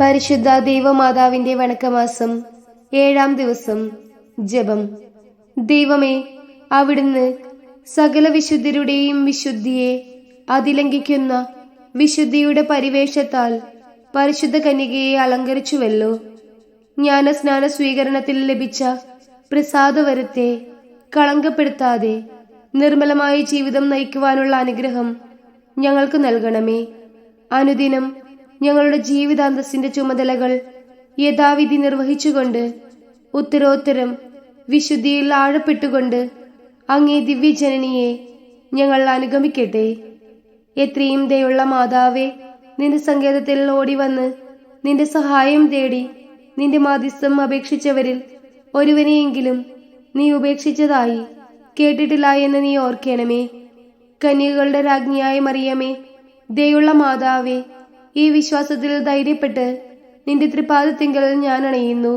പരിശുദ്ധ ദൈവമാതാവിന്റെ വണക്കമാസം ഏഴാം ദിവസം ജപം. ദൈവമേ അവിടുന്ന് സകല വിശുദ്ധരുടെയും വിശുദ്ധിയെ അതിലംഘിക്കുന്ന വിശുദ്ധിയുടെ പരിവേഷത്താൽ പരിശുദ്ധ കന്യകയെ അലങ്കരിച്ചുവല്ലോ. ജ്ഞാനസ്നാന സ്വീകരണത്തിൽ ലഭിച്ച പ്രസാദവരത്തെ കളങ്കപ്പെടുത്താതെ നിർമ്മലമായ ജീവിതം നയിക്കുവാനുള്ള അനുഗ്രഹം ഞങ്ങൾക്ക് നൽകണമേ. അനുദിനം ഞങ്ങളുടെ ജീവിതാന്തസ്സിന്റെ ചുമതലകൾ യഥാവിധി നിർവഹിച്ചുകൊണ്ട് ഉത്തരോത്തരം വിശുദ്ധിയിൽ ആഴപ്പെട്ടുകൊണ്ട് അങ്ങേ ദിവ്യജനനിയെ ഞങ്ങൾ അനുഗമിക്കട്ടെ. എത്രയും ദയുള്ള മാതാവേ നിന്റെ സങ്കേതത്തിൽ ഓടി വന്ന് നിന്റെ സഹായം തേടി നിന്റെ മാധ്യസ്ഥം അപേക്ഷിച്ചവരിൽ ഒരുവനെയെങ്കിലും നീ ഉപേക്ഷിച്ചതായി കേട്ടിട്ടില്ല എന്ന് നീ ഓർക്കണമേ. കന്യകളുടെ രാജ്ഞിയായ മറിയമേ ദയുള്ള മാതാവേ ഈ വിശ്വാസത്തിൽ ധൈര്യപ്പെട്ട് നിന്റെ തൃപാദത്തിങ്കൽ ഞാൻ അണയുന്നു.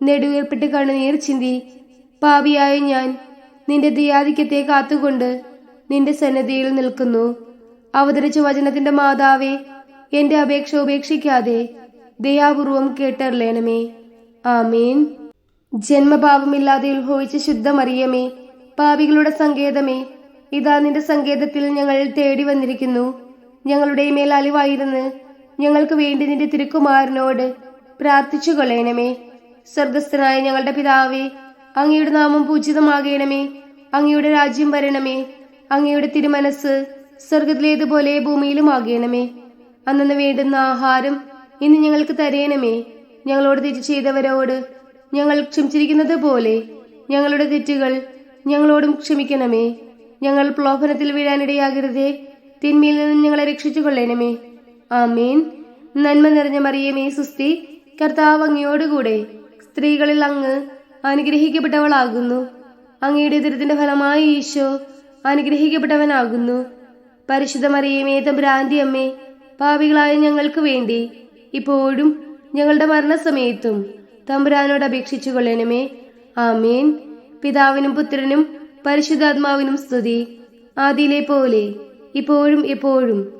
നെടുവേർപ്പെട്ട് കണ്ണുനീർ ചിന്തി പാപിയായ ഞാൻ നിന്റെ ദയാധിക്യത്തെ കാത്തുകൊണ്ട് നിന്റെ സന്നദ്ധിയിൽ നിൽക്കുന്നു. അവതരിച്ച വചനത്തിന്റെ മാതാവേ എന്റെ അപേക്ഷ ഉപേക്ഷിക്കാതെ ദയാപൂർവം കേട്ടറിയണമേ ആമീൻ. ജന്മഭാവമില്ലാതെ ഉത്ഭവിച്ച ശുദ്ധമറിയമേ പാപികളുടെ സങ്കേതമേ ഇതാ നിന്റെ സങ്കേതത്തിൽ ഞങ്ങൾ തേടി വന്നിരിക്കുന്നു ഞങ്ങളുടെ മേൽ അലിവായിരുന്ന് ഞങ്ങൾക്ക് വേണ്ടി നിന്റെ തിരുക്കുമാരനോട് പ്രാർത്ഥിച്ചു കൊള്ളേണമേ സ്വർഗസ്ഥനായ ഞങ്ങളുടെ പിതാവേ അങ്ങയുടെ നാമം പൂജിതമാകണമേ. അങ്ങയുടെ രാജ്യം വരണമേ. അങ്ങയുടെ തിരുമനസ് സ്വർഗത്തിലേതുപോലെ ഭൂമിയിലും ആകണമേ അന്നു വേണ്ടുന്ന ആഹാരം ഇന്ന് ഞങ്ങൾക്ക് തരയണമേ ഞങ്ങളോട് തെറ്റ് ചെയ്തവരോട് ഞങ്ങൾ ക്ഷമിച്ചിരിക്കുന്നത് പോലെ ഞങ്ങളുടെ തെറ്റുകൾ ഞങ്ങളോടും ക്ഷമിക്കണമേ. ഞങ്ങൾ പ്രലോഭനത്തിൽ വീഴാനിടയാകരുതേ. തിന്മയിൽ നിന്നും ഞങ്ങളെ രക്ഷിച്ചു കൊള്ളണമേ ആമേൻ. നന്മ നിറഞ്ഞ മറിയമേ സുസ്തി കർത്താവ് അങ്ങയോടുകൂടെ സ്ത്രീകളിൽ അങ്ങ് അനുഗ്രഹിക്കപ്പെട്ടവളാകുന്നു. അങ്ങയുടെ ദുരിതത്തിന്റെ ഫലമായി ഈശോ അനുഗ്രഹിക്കപ്പെട്ടവനാകുന്നു. പരിശുദ്ധ മറിയമേ തമ്പുരാന്തി അമ്മേ പാപികളായ ഞങ്ങൾക്ക് വേണ്ടി ഇപ്പോഴും ഞങ്ങളുടെ മരണസമയത്തും തമ്പുരാനോട് അപേക്ഷിച്ചു കൊള്ളണമേ. ആമേൻ. പിതാവിനും പുത്രനും പരിശുദ്ധാത്മാവിനും സ്തുതി. ആദിയിലെ പോലെ ഇപ്പോഴും എപ്പോഴും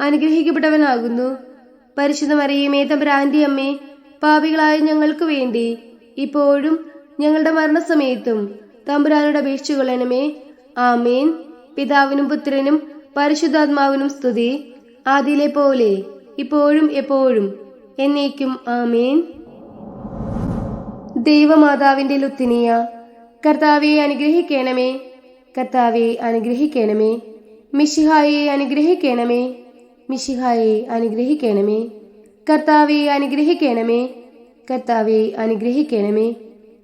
അനുഗ്രഹിക്കപ്പെട്ടവനാകുന്നു. പരിശുദ്ധ മറിയമേ തമ്പുരാന്തി അമ്മേ പാപികളായ ഞങ്ങൾക്ക് വേണ്ടി ഇപ്പോഴും ഞങ്ങളുടെ മരണസമയത്തും തമ്പുരാനോട് അപേക്ഷിച്ചുകൊള്ളണമേ. ആമേൻ. പിതാവിനും പുത്രനും പരിശുദ്ധാത്മാവിനും സ്തുതി. ആദിയിലെ പോലെ ഇപ്പോഴും എപ്പോഴും എന്നേക്കും ആമേൻ. ദൈവമാതാവിന്റെ ലുത്തിനിയ കർത്താവെ അനുഗ്രഹിക്കണമേ. കർത്താവെ അനുഗ്രഹിക്കണമേ. മിഷിഹായെ അനുഗ്രഹിക്കണമേ. മിഷിഹായെ അനുഗ്രഹിക്കണമേ. കർത്താവെ അനുഗ്രഹിക്കണമേ. കർത്താവെ അനുഗ്രഹിക്കണമേ.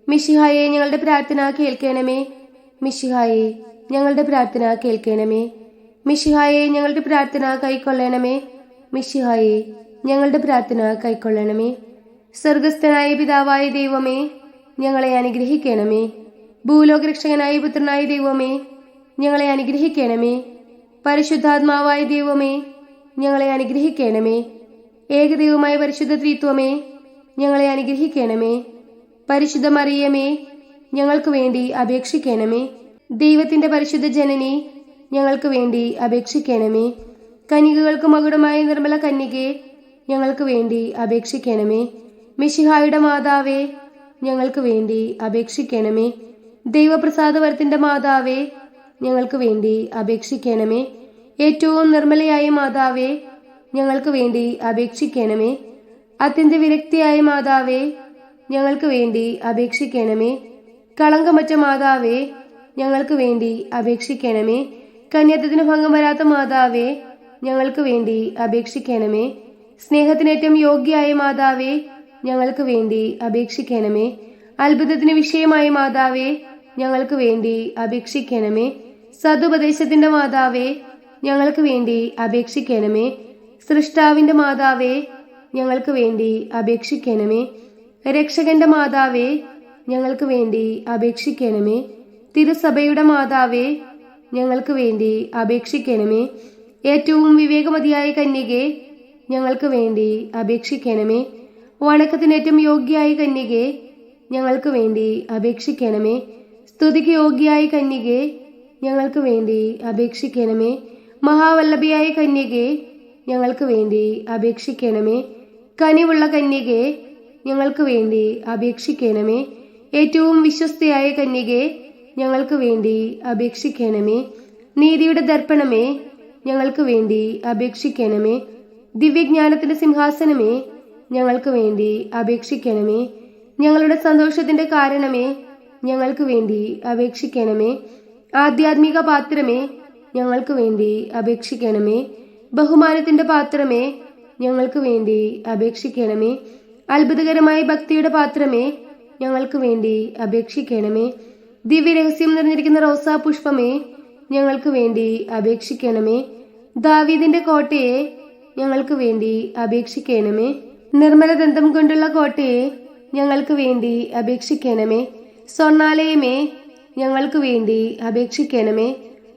മിഷിഹായെ ഞങ്ങളുടെ പ്രാർത്ഥന കേൾക്കണമേ. മിഷിഹായെ ഞങ്ങളുടെ പ്രാർത്ഥന കേൾക്കണമേ. മിഷിഹായെ ഞങ്ങളുടെ പ്രാർത്ഥന കൈക്കൊള്ളണമേ. മിഷിഹായെ ഞങ്ങളുടെ പ്രാർത്ഥന കൈക്കൊള്ളണമേ. സ്വർഗസ്ഥനായ പിതാവായ ദൈവമേ ഞങ്ങളെ അനുഗ്രഹിക്കണമേ. ഭൂലോകരക്ഷകനായ പുത്രനായ ദൈവമേ ഞങ്ങളെ അനുഗ്രഹിക്കണമേ. പരിശുദ്ധാത്മാവായ ദൈവമേ ഞങ്ങളെ അനുഗ്രഹിക്കണമേ. ഏകദൈവമായ പരിശുദ്ധ ത്രിത്വമേ ഞങ്ങളെ അനുഗ്രഹിക്കണമേ. പരിശുദ്ധ മറിയമേ ഞങ്ങൾക്ക് വേണ്ടി അപേക്ഷിക്കണമേ. ദൈവത്തിന്റെ പരിശുദ്ധ ജനനെ ഞങ്ങൾക്ക് വേണ്ടി അപേക്ഷിക്കണമേ. കന്യകകൾക്ക് മകുടമായ നിർമ്മല കന്യകെ ഞങ്ങൾക്ക് വേണ്ടി അപേക്ഷിക്കണമേ. മിഷിഹായുടെ മാതാവേ ഞങ്ങൾക്ക് വേണ്ടി അപേക്ഷിക്കണമേ. ദൈവപ്രസാദവരത്തിന്റെ മാതാവേ ഞങ്ങൾക്ക് വേണ്ടി അപേക്ഷിക്കണമേ. ഏറ്റവും നിർമ്മലയായ മാതാവേ ഞങ്ങൾക്ക് വേണ്ടി അപേക്ഷിക്കണമേ. അത്യന്ത വിരക്തിയായ മാതാവേ ഞങ്ങൾക്ക് വേണ്ടി അപേക്ഷിക്കണമേ. കളങ്കമറ്റ മാതാവേ ഞങ്ങൾക്ക് വേണ്ടി അപേക്ഷിക്കണമേ. കന്യത്വത്തിന് ഭംഗം വരാത്ത മാതാവേ ഞങ്ങൾക്ക് വേണ്ടി അപേക്ഷിക്കണമേ. സ്നേഹത്തിനേറ്റവും യോഗ്യയായ മാതാവേ ഞങ്ങൾക്ക് വേണ്ടി അപേക്ഷിക്കണമേ. അത്ഭുതത്തിന് വിഷയമായ മാതാവേ ഞങ്ങൾക്ക് വേണ്ടി അപേക്ഷിക്കണമേ. സതുപദേശത്തിന്റെ മാതാവേ ഞങ്ങൾക്ക് വേണ്ടി അപേക്ഷിക്കണമേ. സൃഷ്ടാവിന്റെ മാതാവേ ഞങ്ങൾക്ക് വേണ്ടി അപേക്ഷിക്കണമേ. രക്ഷകന്റെ മാതാവേ ഞങ്ങൾക്ക് വേണ്ടി അപേക്ഷിക്കണമേ. തിരുസഭയുടെ മാതാവേ ഞങ്ങൾക്ക് വേണ്ടി അപേക്ഷിക്കണമേ. ഏറ്റവും വിവേകമതിയായ കന്യകെ ഞങ്ങൾക്ക് വേണ്ടി അപേക്ഷിക്കണമേ. വണക്കത്തിനേറ്റവും യോഗ്യയായ കന്യകെ ഞങ്ങൾക്ക് വേണ്ടി അപേക്ഷിക്കണമേ. സ്തുതിക്ക് യോഗ്യയായ കന്യകെ ഞങ്ങൾക്ക് വേണ്ടി അപേക്ഷിക്കണമേ. മഹാവല്ലഭിയായ കന്യകെ ഞങ്ങൾക്ക് വേണ്ടി അപേക്ഷിക്കണമേ. കനിവുള്ള കന്യകെ ഞങ്ങൾക്ക് വേണ്ടി അപേക്ഷിക്കണമേ. ഏറ്റവും വിശ്വസ്തയായ കന്യകെ ഞങ്ങൾക്ക് വേണ്ടി അപേക്ഷിക്കണമേ. നീതിയുടെ ദർപ്പണമേ ഞങ്ങൾക്ക് വേണ്ടി അപേക്ഷിക്കണമേ. ദിവ്യജ്ഞാനത്തിന്റെ സിംഹാസനമേ ഞങ്ങൾക്ക് വേണ്ടി അപേക്ഷിക്കണമേ. ഞങ്ങളുടെ സന്തോഷത്തിന്റെ കാരണമേ ഞങ്ങൾക്ക് വേണ്ടി അപേക്ഷിക്കണമേ. ആധ്യാത്മിക പാത്രമേ ഞങ്ങൾക്ക് വേണ്ടി അപേക്ഷിക്കണമേ. ബഹുമാനത്തിന്റെ പാത്രമേ ഞങ്ങൾക്ക് വേണ്ടി അപേക്ഷിക്കണമേ. അത്ഭുതകരമായ ഭക്തിയുടെ പാത്രമേ ഞങ്ങൾക്ക് വേണ്ടി അപേക്ഷിക്കണമേ. ദിവ്യരഹസ്യം നിറഞ്ഞിരിക്കുന്ന റോസാ പുഷ്പമേ ഞങ്ങൾക്ക് വേണ്ടി അപേക്ഷിക്കണമേ. ദാവീദിന്റെ കോട്ടയെ ഞങ്ങൾക്ക് വേണ്ടി അപേക്ഷിക്കണമേ. നിർമ്മലദന്തം കൊണ്ടുള്ള കോട്ടയെ ഞങ്ങൾക്ക് വേണ്ടി അപേക്ഷിക്കണമേ. സ്വർണാലയമേ ഞങ്ങൾക്ക് വേണ്ടി അപേക്ഷിക്കണമേ.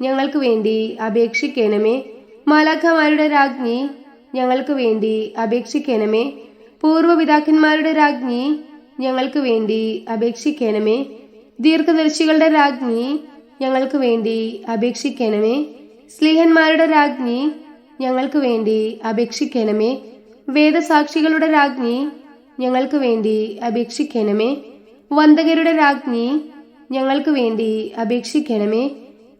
ഞങ്ങൾക്ക് വേണ്ടി അപേക്ഷിക്കണമേ. മാലാഖമാരുടെ രാജ്ഞി ഞങ്ങൾക്ക് വേണ്ടി അപേക്ഷിക്കണമേ. പൂർവപിതാക്കന്മാരുടെ രാജ്ഞി ഞങ്ങൾക്ക് വേണ്ടി അപേക്ഷിക്കണമേ. ദീർഘദർശികളുടെ രാജ്ഞി ഞങ്ങൾക്ക് വേണ്ടി അപേക്ഷിക്കണമേ. സ്ലീഹന്മാരുടെ രാജ്ഞി ഞങ്ങൾക്ക് വേണ്ടി അപേക്ഷിക്കണമേ. വേദസാക്ഷികളുടെ രാജ്ഞി ഞങ്ങൾക്ക് വേണ്ടി അപേക്ഷിക്കണമേ. വന്ദകരുടെ രാജ്ഞി ഞങ്ങൾക്ക് വേണ്ടി അപേക്ഷിക്കണമേ.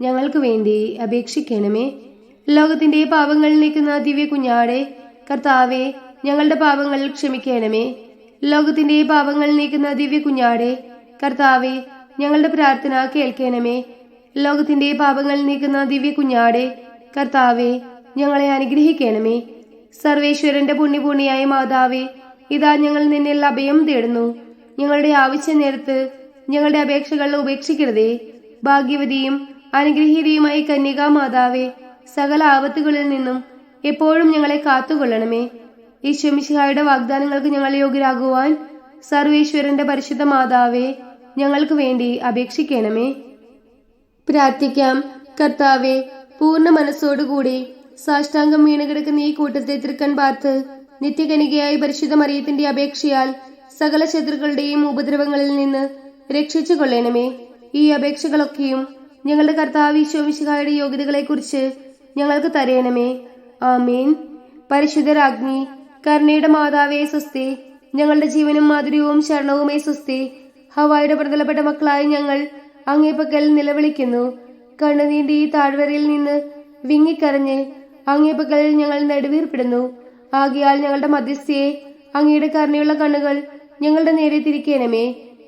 ഞങ്ങൾക്ക് വേണ്ടി അപേക്ഷിക്കണമേ. ലോകത്തിന്റെ പാപങ്ങൾ നീക്കുന്ന ദിവ്യ കുഞ്ഞാടെ കർത്താവെ ഞങ്ങളുടെ പാപങ്ങൾ ക്ഷമിക്കണമേ. ലോകത്തിന്റെ പാപങ്ങൾ നീക്കുന്ന ദിവ്യ കുഞ്ഞാടെ കർത്താവെ ഞങ്ങളുടെ പ്രാർത്ഥന കേൾക്കണമേ. ലോകത്തിന്റെ പാപങ്ങൾ നീക്കുന്ന ദിവ്യ കുഞ്ഞാടെ കർത്താവെ ഞങ്ങളെ അനുഗ്രഹിക്കണമേ. സർവേശ്വരന്റെ പുണ്യപൂർണിയായ മാതാവേ ഇതാ ഞങ്ങൾ നിന്നിൽ അഭയം തേടുന്നു. ഞങ്ങളുടെ ആവശ്യ നേരത്ത് ഞങ്ങളുടെ അപേക്ഷകൾ ഉപേക്ഷിക്കരുതേ. ഭാഗ്യവതിയും അനുഗ്രഹീതയുമായ കന്യകാ മാതാവേ സകല ആപത്തുകളിൽ നിന്നും എപ്പോഴും ഞങ്ങളെ കാത്തുകൊള്ളണമേ. ഈശ്വമിശിഹായുടെ വാഗ്ദാനങ്ങൾക്ക് ഞങ്ങൾ യോഗ്യരാകുവാൻ സർവേശ്വരന്റെ പരിശുദ്ധ മാതാവേ ഞങ്ങൾക്ക് വേണ്ടി അപേക്ഷിക്കണമേ. പ്രാർത്ഥിക്കാം. കർത്താവെ പൂർണ മനസ്സോടുകൂടി സാഷ്ടാംഗം വീണുകിടക്കുന്ന ഈ കൂട്ടത്തെ തൃക്കൺ പാർത്ത് നിത്യകനികയായി പരിശുദ്ധ മറിയത്തിന്റെ അപേക്ഷയാൽ സകല ശത്രുക്കളുടെയും ഉപദ്രവങ്ങളിൽ നിന്ന് രക്ഷിച്ചു കൊള്ളണമേ ഈ അപേക്ഷകളൊക്കെയും ഞങ്ങളുടെ കർത്താവ് ഈശോമിശിഹായുടെ യോഗ്യതകളെക്കുറിച്ച് ഞങ്ങൾക്ക് തരയണമേ ആമീൻ. പരിശുദ്ധരാജ്ഞി കരുണയുടെ മാതാവേ സ്വസ്തി ഞങ്ങളുടെ ജീവനും മാധുര്യവും ശരണവുമേ സ്വസ്തി ഹവായുടെ പ്രതലപ്പെട്ട മക്കളായ ഞങ്ങൾ അങ്ങേപ്പക്കൽ നിലവിളിക്കുന്നു. കണ്ണുനീന്റെ ഈ താഴ്വരയിൽ നിന്ന് വിങ്ങിക്കരഞ്ഞ് അങ്ങേപ്പക്കൽ ഞങ്ങൾ നെടുവീർപ്പെടുന്നു. ആകിയാൽ ഞങ്ങളുടെ മധ്യസ്ഥയെ അങ്ങയുടെ കരുണയുള്ള കണ്ണുകൾ ഞങ്ങളുടെ നേരെ തിരിക്കേനമേ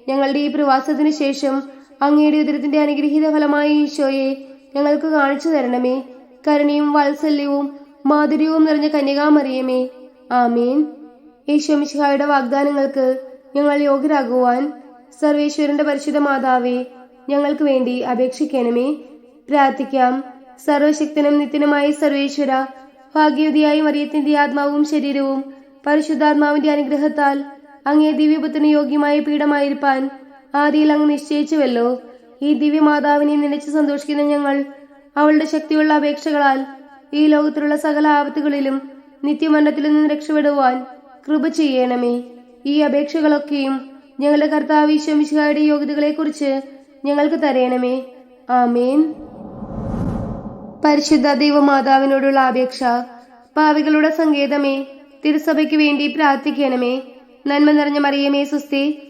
ഞങ്ങളുടെ ഈ പ്രവാസത്തിനു ശേഷം അങ്ങയുടെ ഉദരത്തിന്റെ അനുഗ്രഹീത ഫലമായ ഈശോയെ ഞങ്ങൾക്ക് കാണിച്ചു തരണമേ. കരുണയും വാത്സല്യവും മാധുര്യവും നിറഞ്ഞ കന്യകാമറിയമേ. ആമീൻ. ഈശോമിശിഹായുടെ വാഗ്ദാനങ്ങൾക്ക് ഞങ്ങൾ യോഗ്യരാകുവാൻ സർവേശ്വരന്റെ പരിശുദ്ധ മാതാവേ ഞങ്ങൾക്ക് വേണ്ടി അപേക്ഷിക്കണമേ. പ്രാർത്ഥിക്കാം. സർവശക്തനും നിത്യനുമായ സർവേശ്വര ഭാഗ്യവതിയായ മറിയത്തിന്റെ ആത്മാവും ശരീരവും പരിശുദ്ധാത്മാവിന്റെ അനുഗ്രഹത്താൽ അങ്ങേ ദിവ്യപുത്രന് യോഗ്യമായ പീഠമായിരിക്കാൻ ആദിയിൽ അങ്ങ് നിശ്ചയിച്ചുവല്ലോ. ഈ ദിവ്യമാതാവിനെ നനച്ച് സന്തോഷിക്കുന്ന ഞങ്ങൾ അവളുടെ ശക്തിയുള്ള അപേക്ഷകളാൽ ഈ ലോകത്തിലുള്ള സകല ആപത്തുകളിലും നിത്യമരണത്തിൽ നിന്ന് രക്ഷപ്പെടുവാൻ കൃപ ചെയ്യണമേ. ഈ അപേക്ഷകളൊക്കെയും ഞങ്ങളുടെ കർത്താവ് ഈശ്വമിശിഹായുടെ യോഗ്യതകളെക്കുറിച്ച് ഞങ്ങൾക്ക് തരയണമേ ആമേൻ. പരിശുദ്ധ ദൈവമാതാവിനോടുള്ള അപേക്ഷ പാവികളുടെ സങ്കേതമേ തിരുസഭയ്ക്ക് വേണ്ടി പ്രാർത്ഥിക്കണമേ. നന്മ നിറഞ്ഞ മറിയമേ സുസ്തി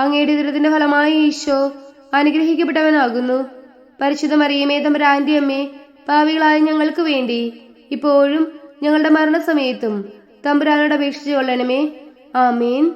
അങ്ങയുടെ ദുരിതത്തിന്റെ ഫലമായി ഈശോ അനുഗ്രഹിക്കപ്പെട്ടവനാകുന്നു. പരിശുദ്ധ മറിയമേ തമ്പുരാന്റെ അമ്മേ പാവികളായ ഞങ്ങൾക്ക് വേണ്ടി ഇപ്പോഴും ഞങ്ങളുടെ മരണസമയത്തും തമ്പുരാനോട് അപേക്ഷിച്ചു കൊള്ളണമേ. ആമീൻ.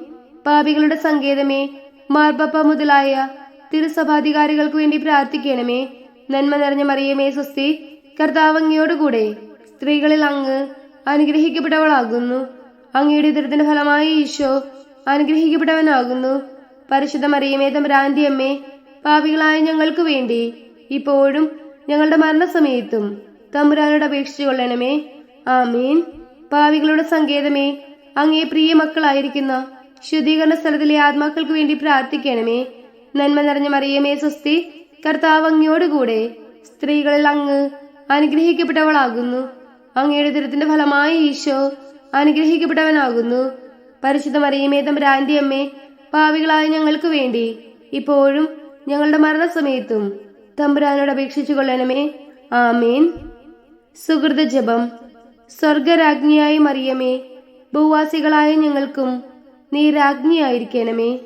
പാപികളുടെ സങ്കേതമേ മാർപ്പപ്പ മുതലായ തിരുസഭാധികാരികൾക്ക് വേണ്ടി പ്രാർത്ഥിക്കണമേ. നന്മ നിറഞ്ഞ മറിയമേ സ്വസ്തി കർത്താവങ്ങയോടുകൂടെ സ്ത്രീകളിൽ അങ്ങ് അനുഗ്രഹിക്കപ്പെട്ടവളാകുന്നു. അങ്ങയുടെ ദുരിതത്തിന്റെ ഫലമായി ഈശോ അനുഗ്രഹിക്കപ്പെട്ടവനാകുന്നു. പരിശുദ്ധ മറിയമേ തമ്പുരാന്റെ അമ്മേ പാപികളായ ഞങ്ങൾക്ക് വേണ്ടി. ഇപ്പോഴും ഞങ്ങളുടെ മരണസമയത്തും തമ്പുരാനോട് അപേക്ഷിച്ചു കൊള്ളണമേ. ആമീൻ. പാവികളുടെ സങ്കേതമേ അങ്ങേ പ്രിയ മക്കളായിരിക്കുന്ന ശുദ്ധീകരണ സ്ഥലത്തിലെ ആത്മാക്കൾക്ക് വേണ്ടി പ്രാർത്ഥിക്കണമേ. നന്മ നിറഞ്ഞ മറിയമേ സ്വസ്തി കർത്താവ് അങ്ങയോടുകൂടെ സ്ത്രീകളിൽ അങ്ങ് അനുഗ്രഹിക്കപ്പെട്ടവളാകുന്നു. അങ്ങയുടെ ദുരത്തിന്റെ ഫലമായി ഈശോ അനുഗ്രഹിക്കപ്പെട്ടവനാകുന്നു. പരിശുദ്ധ മറിയമേ തമ്പുരാന്റെ അമ്മേ പാവികളായ ഞങ്ങൾക്ക് വേണ്ടി ഇപ്പോഴും ഞങ്ങളുടെ മരണസമയത്തും തമ്പുരാനോട് അപേക്ഷിച്ചു കൊള്ളണമേ. ആമേൻ. സുഹൃത ജപം. സ്വർഗരാജ്ഞിയായി മറിയമേ ഭൂവാസികളായ ഞങ്ങൾക്കും നീ രാജ്ഞിയായിരിക്കണമേ